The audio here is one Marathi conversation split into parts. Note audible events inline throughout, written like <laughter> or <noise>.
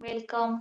वेलकम.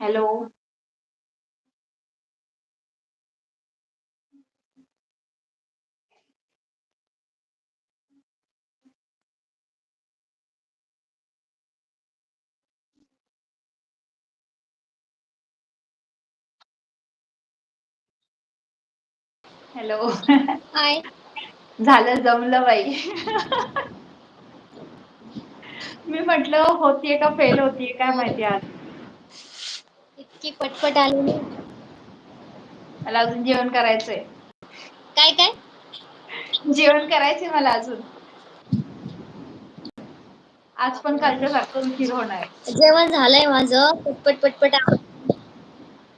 हॅलो. हॅलो. हाय. झालं जमलं बाई. मी म्हटलं होतीय का फेल होतीय काय माहिती आज. इतकी पटपट आली. मला अजून जेवण करायचंय. काय काय? जेवण करायचंय मला अजून. आज पण कालच्या सारखं उशीर होणार. जेवण झालंय माझं पटपट पटपट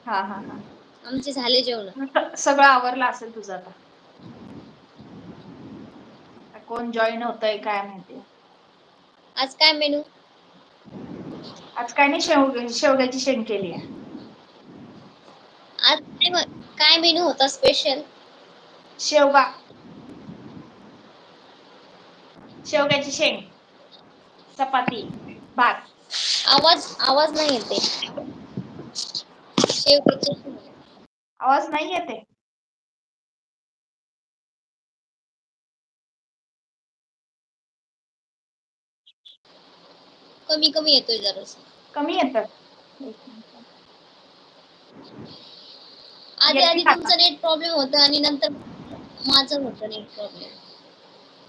हा हा हा. आमचे झाले जेवण. <laughs> सगळं आवरलं असेल तुझं आता. कोण जॉईन होतय काय माहिती. आज काय मेनू? आज काय नाही शेव शेवग्याची शेंग केलीय. आज काय काय मेनू होता स्पेशल? शेवगा. शेवग्याची शेंग चपाती भात. आवाज आवाज नाही येते शेवग्याची शेंग. आवाज नाही येते. कमी कमी येतोय जरासं. कमी येतोय. आधी आधी तुमचं नेट प्रॉब्लेम होत आणि नंतर माझं होत नेट प्रॉब्लेम.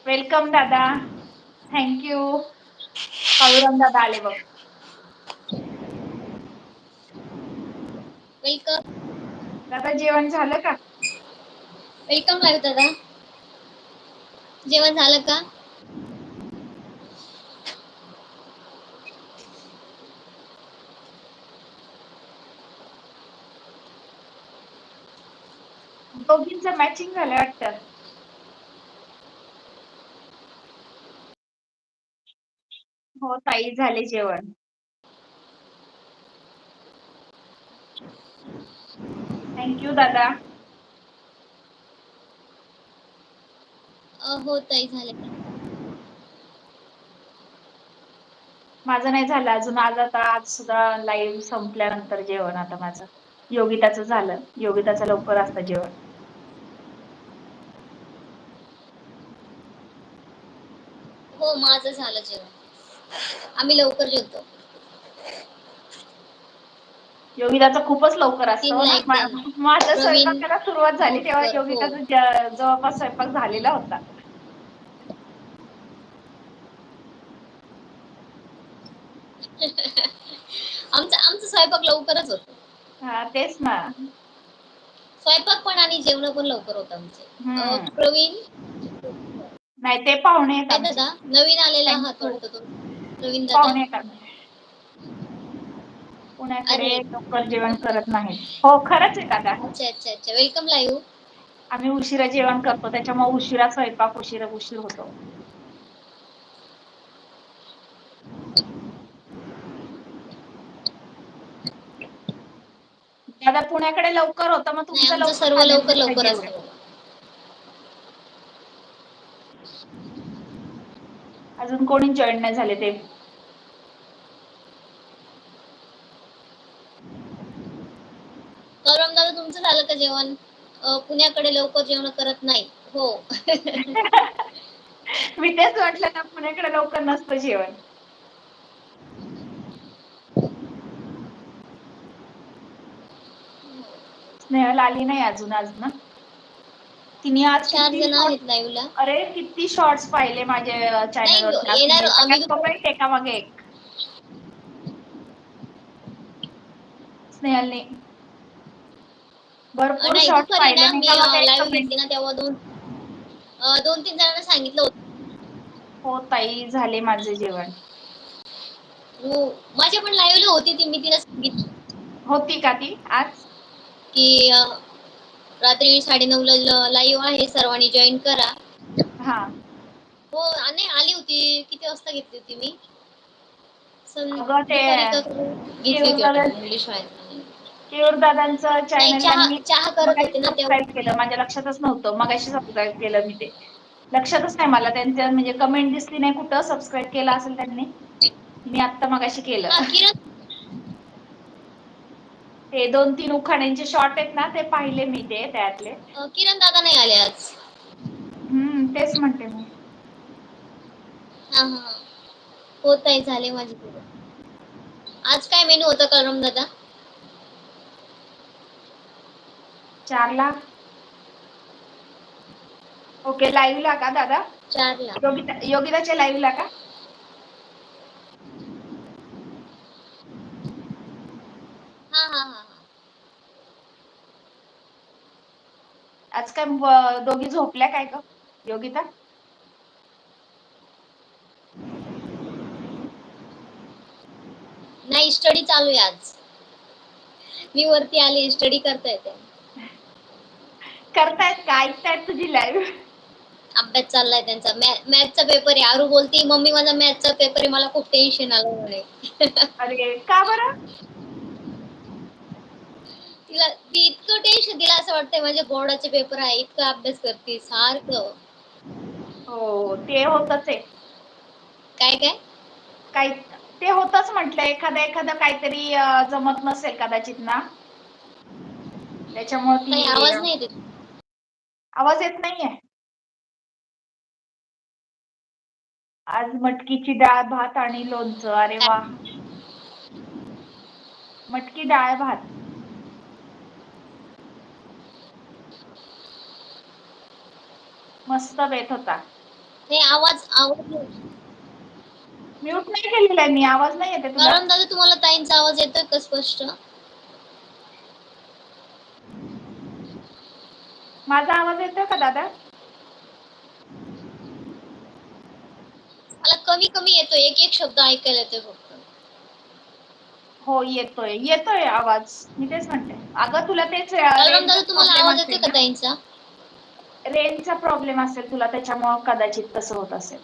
वेलकम दादा थँक यू काळूराम दादा आले बघ. वेलकम. दादा जेवण झालं का? वेलकम दादा जेवण झालं का? दोघींच मॅचिंग झालंय वाटतं. हो ताई झाले जेवण. थँक यू दादा. हो ताई झाले. माझं नाही झालं अजून आज आता आज सुद्धा लाईव्ह संपल्यानंतर जेवण आता माझं. योगिताच झालं योगिताच लवकर असतं जेवण. हो माझं झालं जेवण आम्ही लवकर जेवतो. योगिताच खूपच लवकर असतं. हो तीनला ना एक त्यांना माझा प्रवीण स्वयंपाकाला सुरुवात झाली तेव्हा लवकर हो. योगिताच जवळपास स्वयंपाक झालेला होता. आमचा आमचा स्वयंपाक लवकरच होतो. हा तेच ना. स्वयंपाक पण आणि जेवण पण लवकर होतं आमचे. प्रवीण. नाही ते पाहुणे दादा नवीन आलेला वाटतं तो. प्रवीण दादा. पुण्याकडे लवकर जेवण करत नाहीत हो खरंच आहे दादा. अच्छा अच्छा अच्छा वेलकम लाईव्ह. आम्ही उशिरा जेवण करतो त्याच्यामुळे उशिरा स्वयंपाक उशिरा उशीर होतो. दादा पुण्याकडे लवकर होतं मग नाही तुमचं आमचं लवकर सर्व लवकर लवकर जेवण. असतं बाबा अजून कोणी जॉईन नाही झाले ते. गौरव दादा तुमचं झालं का जेवण पुण्याकडे लवकर जेवण करत नाही हो. <laughs> मी तेच म्हटलं ना पुण्याकडे लवकर नसतं जेवण. स्नेहल आली नाही अजून आज ना. तिने आज चार जण आहेत लाईव्ह ला अरे किती शॉर्ट्स पाहिले येणार आम्ही सगळ्यात कमेंट एका मागे एक. स्नेहलने. भरपूर दुपारी पाहिले मी लाईव्ह घेते ना तेव्हा दोन दोन तीन जणांना सांगितलं होत. हो ताई झाले माझे जेवण. हो माझ्या पण लाईव्हला होती ती मी तिला सांगितलं. होती का ती आज? कि रात्री साडेनऊला लाईव्ह आहे सर्वांनी जॉईन करा. हा. हो आ- नाही आली होती. किती वाजता घेतली होती मी? सं- अगं ते दुपारी का घेतली होती वाटतं इंग्लिश शाळेत केयूर दादांचं चॅनल तेव्हा. सबस्क्राईब केलं. माझ्या लक्षातच नव्हतं. मगाशी सबस्क्राईब केलं मी ते. लक्षातच नाही मला. त्यांच्या म्हणजे कमेंट दिसली नाही कुठं. सबस्क्राईब केलं असेल त्यांनी. मी आत्ता मगाशी केलं. ते दोन तीन उखाण्यांचे शॉर्ट आहेत ना ते पाहिले मी ते त्यातले. किरण दादा नाही आले आज. हम्म तेच म्हणते मी. होत आहे झाले माझे. आज काय मेनू होता कलरम दादा? चार लाख. ओके लाईव्ह ला का दादा? चारला योगिता योगिताच्या लाईव्ह ला का? हा हा हा आज काय दोघी झोपल्या काय ग? योगिता? नाही स्टडी चालू आहे आज. मी वरती आली स्टडी करता येते करतायत का? ऐकतायत तुझी लाईव्ह अभ्यास चाललाय त्यांचा. मॅथचा पेपर आहे. आरू बोलती मम्मी माझा मॅथचा पेपर आहे. मला खूप टेन्शन आलं म्हणे. अरे का बरं? तिला ती इतकं टेन्शन तिला असं वाटतंय माझे बोर्डाचे पेपर आहे. इतकं अभ्यास करते सारखं. हो ते होतच आहे. काय काय? काही ते होतच म्हटलं एखादा एखादं काहीतरी अं, जमत नसेल कदाचित ना? त्याच्यामुळे ती आवाज नाही येत आवाज येत नाहीये? आज मटकीची डाळ भात आणि लोणचं. अरे वा. मटकी डाळ भात. मस्त बेत होता. हे आवाज आवाज म्यूट नाही केलेला आहे मी. आवाज नाही येते तुला. कारण दादा तुम्हाला ताईंचा आवाज येतोय का स्पष्ट? माझा आवाज येतोय का दादा? मला कमी कमी येतोय एक एक शब्द ऐकायला येतोय फक्त. हो येतोय येतोय आवाज. मी तेच म्हणते. अगं तुला तेच कारण दादा तुम्हाला आवाज येतोय का ताईंचा? रेंजचा प्रॉब्लेम असेल तुला त्याच्यामुळे कदाचित तसं होत असेल.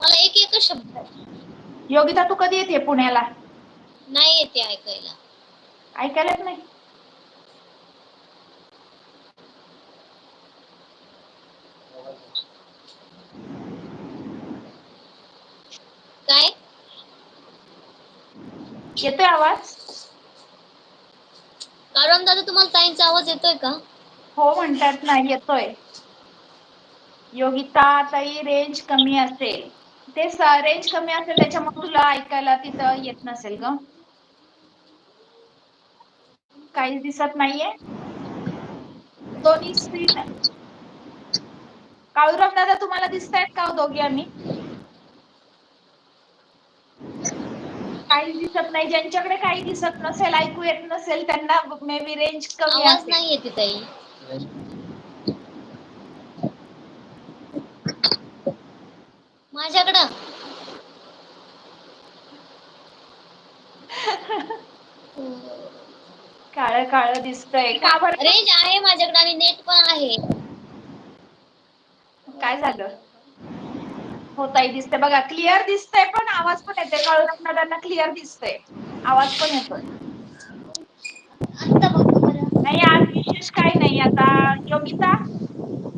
मला एक एकच शब्द. योगिता तू कधी येते पुण्याला? नाही येते ऐकायला. ऐकायलाच नाही. काय? येतोय आवाज? कारण दादा तुम्हाला ताईंचा आवाज येतोय का? हो म्हणतात ना येतोय. योगिता ताई रेंज कमी असेल. ते रेंज कमी असेल त्याच्यामुळे तुला ऐकायला तिथं येत नसेल ग. काहीच दिसत नाहीये. दोन्ही स्क्रीन काळूराम दादा तुम्हाला दिसतायत का हो दोघी आम्ही? काही दिसत नाही. ज्यांच्याकडे काही दिसत नसेल ऐकू येत नसेल त्यांना मे बी रेंज कमी आवाज नाही येते ताई माझ्याकडं काळ दिसतंय. का बरं? रेंज आहे माझ्याकडे आणि नेट पण आहे. काय झालं? हो ताई दिसते बघा क्लिअर दिसतंय पण आवाज पण येते दादांना क्लिअर दिसतंय. आवाज पण येतोय. आता बघ बरं. नाही आज विशेष काही नाही. आता योगिता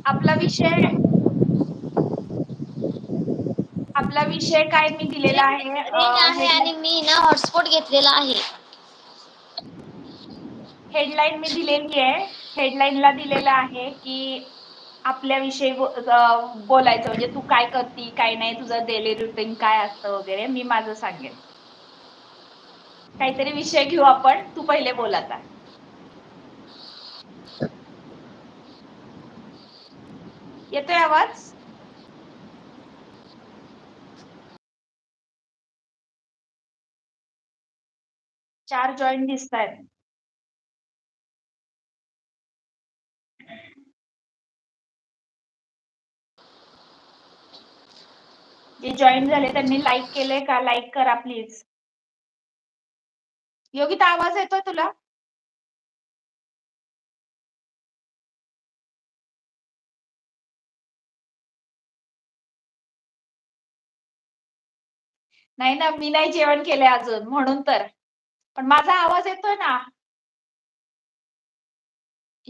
आपला विषय आपला विषय काय मी दिलेला आहे? रेंज अं, आहे आणि मी ना हॉटस्पॉट घेतलेला आहे. हेडलाईन मी दिलेली आहे. हेडलाईनला दिलेलं आहे की आपल्याविषयी बोलायचं. म्हणजे तू काय करती काय नाही तुझं डेली रुटीन काय असतं वगैरे मी माझं सांगेन. काहीतरी विषय घेऊ आपण. तू पहिले बोल आता. येतोय आवाज? चार जॉईन दिसत आहेत जे जॉईन झाले त्यांनी लाईक केले का? लाईक करा प्लीज योगिता आवाज येतोय तुला? नाही ना मी नाही जेवण केलंय अजून म्हणून तर. पण माझा आवाज येतोय ना?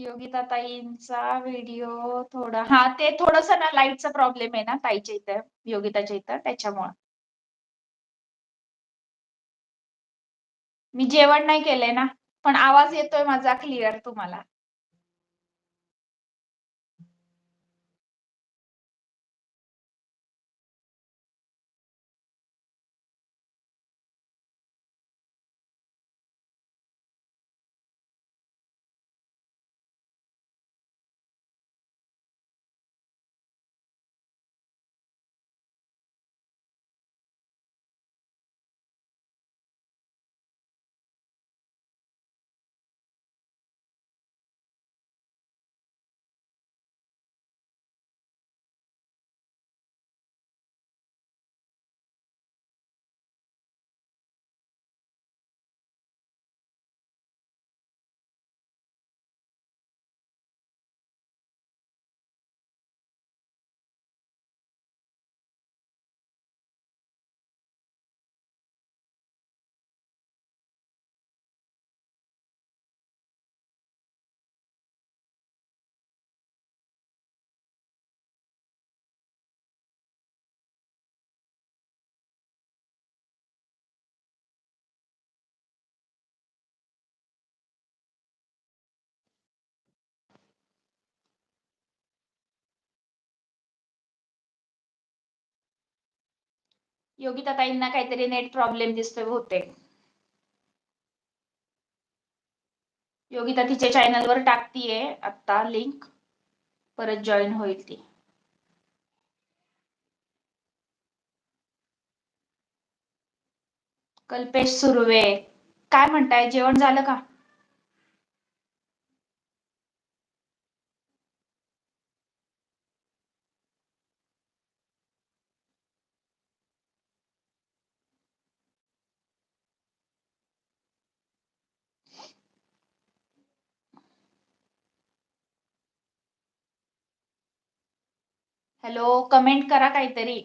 योगिता ताईंचा व्हिडिओ थोडा हा ते थोडस ना लाईटचा प्रॉब्लेम आहे ना ताईच्या इथं योगिताच्या इथं त्याच्यामुळं. मी जेवण नाही केलंय ना पण आवाज येतोय माझा क्लिअर तुम्हाला. योगिता ताईंना काहीतरी नेट प्रॉब्लेम दिसतोय होते योगिता तिच्या चॅनलवर टाकतीये आता लिंक परत जॉईन होईल ती. कल्पेश सुर्वे काय म्हणताय? जेवण झालं का? हॅलो कमेंट करा काहीतरी.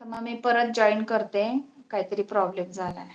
तर मग मी परत जॉईन करते. काहीतरी प्रॉब्लेम झालाय.